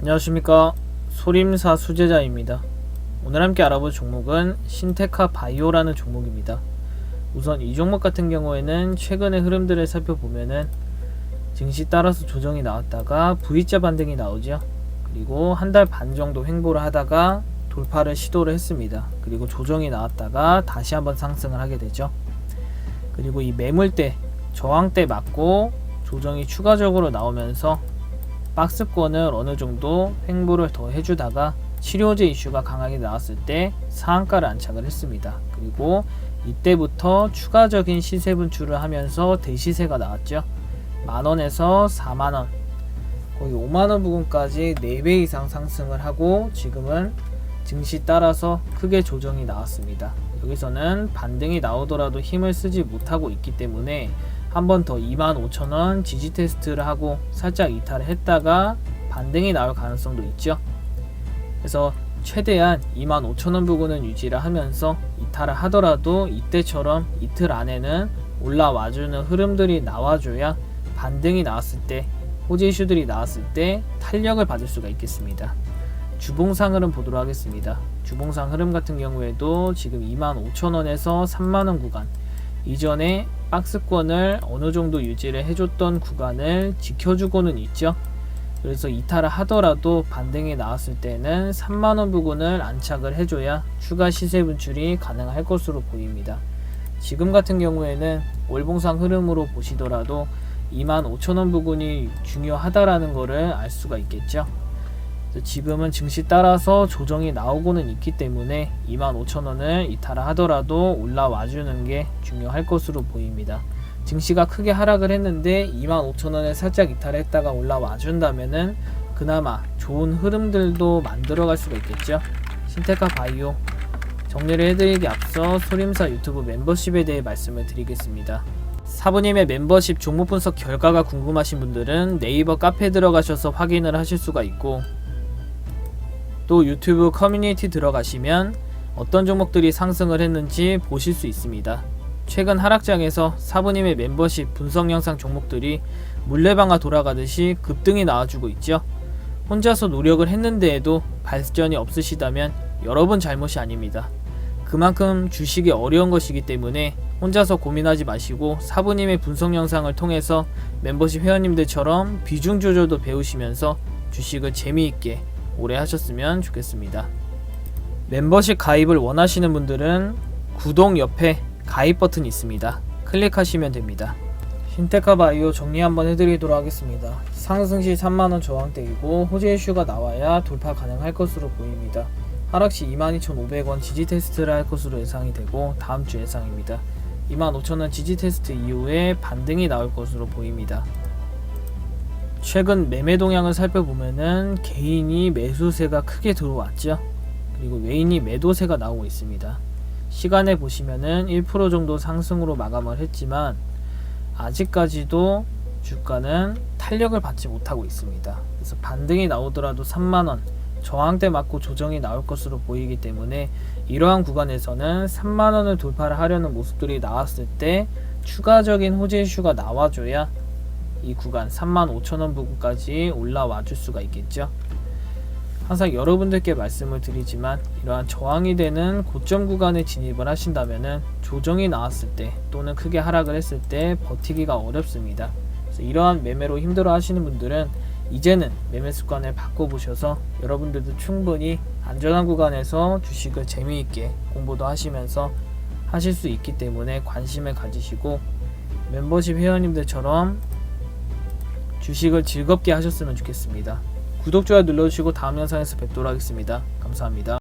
안녕하십니까. 소림사 수제자입니다. 오늘 함께 알아볼 종목은 신테카 바이오라는 종목입니다. 우선 이 종목 같은 경우에는 최근의 흐름들을 살펴보면은 증시 따라서 조정이 나왔다가 V자 반등이 나오죠. 그리고 한 달 반 정도 횡보를 하다가 돌파를 시도를 했습니다. 그리고 조정이 나왔다가 다시 한번 상승을 하게 되죠. 그리고 이 매물대 저항대 맞고 조정이 추가적으로 나오면서 박스권을 어느 정도 횡보를 더 해주다가 치료제 이슈가 강하게 나왔을 때 상한가를 안착을 했습니다. 그리고 이때부터 추가적인 시세 분출을 하면서 대시세가 나왔죠. 만원에서 4만원, 거의 5만원 부근까지 4배 이상 상승을 하고 지금은 증시 따라서 크게 조정이 나왔습니다. 여기서는 반등이 나오더라도 힘을 쓰지 못하고 있기 때문에 한 번 더 25,000원 지지 테스트를 하고 살짝 이탈을 했다가 반등이 나올 가능성도 있죠. 그래서 최대한 25,000원 부근은 유지를 하면서 이탈을 하더라도 이때처럼 이틀 안에는 올라와주는 흐름들이 나와줘야 반등이 나왔을 때 호재 이슈들이 나왔을 때 탄력을 받을 수가 있겠습니다. 주봉상 흐름 보도록 하겠습니다. 주봉상 흐름 같은 경우에도 지금 25,000원에서 3만원 구간 이전에 박스권을 어느 정도 유지를 해줬던 구간을 지켜주고는 있죠. 그래서 이탈을 하더라도 반등이 나왔을 때는 3만원 부근을 안착을 해줘야 추가 시세 분출이 가능할 것으로 보입니다. 지금 같은 경우에는 월봉상 흐름으로 보시더라도 25,000원 부근이 중요하다라는 것을 알 수가 있겠죠. 지금은 증시 따라서 조정이 나오고는 있기 때문에 25,000원을 이탈을 하더라도 올라와 주는 게 중요할 것으로 보입니다. 증시가 크게 하락을 했는데 25,000원에 살짝 이탈했다가 올라와 준다면은 그나마 좋은 흐름들도 만들어 갈 수가 있겠죠. 신테카 바이오 정리를 해드리기 앞서 소림사 유튜브 멤버십에 대해 말씀을 드리겠습니다. 사부님의 멤버십 종목 분석 결과가 궁금하신 분들은 네이버 카페 들어가셔서 확인을 하실 수가 있고 또 유튜브 커뮤니티 들어가시면 어떤 종목들이 상승을 했는지 보실 수 있습니다. 최근 하락장에서 사부님의 멤버십 분석 영상 종목들이 물레방아 돌아가듯이 급등이 나와주고 있죠. 혼자서 노력을 했는데에도 발전이 없으시다면 여러분 잘못이 아닙니다. 그만큼 주식이 어려운 것이기 때문에 혼자서 고민하지 마시고 사부님의 분석 영상을 통해서 멤버십 회원님들처럼 비중 조절도 배우시면서 주식을 재미있게 오래 하셨으면 좋겠습니다. 멤버십 가입을 원하시는 분들은 구독 옆에 가입 버튼이 있습니다. 클릭하시면 됩니다. 신테카 바이오 정리 한번 해드리도록 하겠습니다. 상승 시 3만원 저항대이고 호재 이슈가 나와야 돌파 가능할 것으로 보입니다. 하락 시 22,500원 지지 테스트를 할 것으로 예상이 되고 다음 주 예상입니다. 25,000원 지지 테스트 이후에 반등이 나올 것으로 보입니다. 최근 매매 동향을 살펴보면은 개인이 매수세가 크게 들어왔죠. 그리고 외인이 매도세가 나오고 있습니다. 시간에 보시면은 1% 정도 상승으로 마감을 했지만 아직까지도 주가는 탄력을 받지 못하고 있습니다. 그래서 반등이 나오더라도 3만원 저항대 맞고 조정이 나올 것으로 보이기 때문에 이러한 구간에서는 3만원을 돌파를 하려는 모습들이 나왔을 때 추가적인 호재 이슈가 나와줘야 이 구간 35,000원 부근까지 올라와 줄 수가 있겠죠. 항상 여러분들께 말씀을 드리지만 이러한 저항이 되는 고점 구간에 진입을 하신다면은 조정이 나왔을 때 또는 크게 하락을 했을 때 버티기가 어렵습니다. 이러한 매매로 힘들어 하시는 분들은 이제는 매매 습관을 바꿔보셔서 여러분들도 충분히 안전한 구간에서 주식을 재미있게 공부도 하시면서 하실 수 있기 때문에 관심을 가지시고 멤버십 회원님들처럼 주식을 즐겁게 하셨으면 좋겠습니다. 구독, 좋아요 눌러주시고 다음 영상에서 뵙도록 하겠습니다. 감사합니다.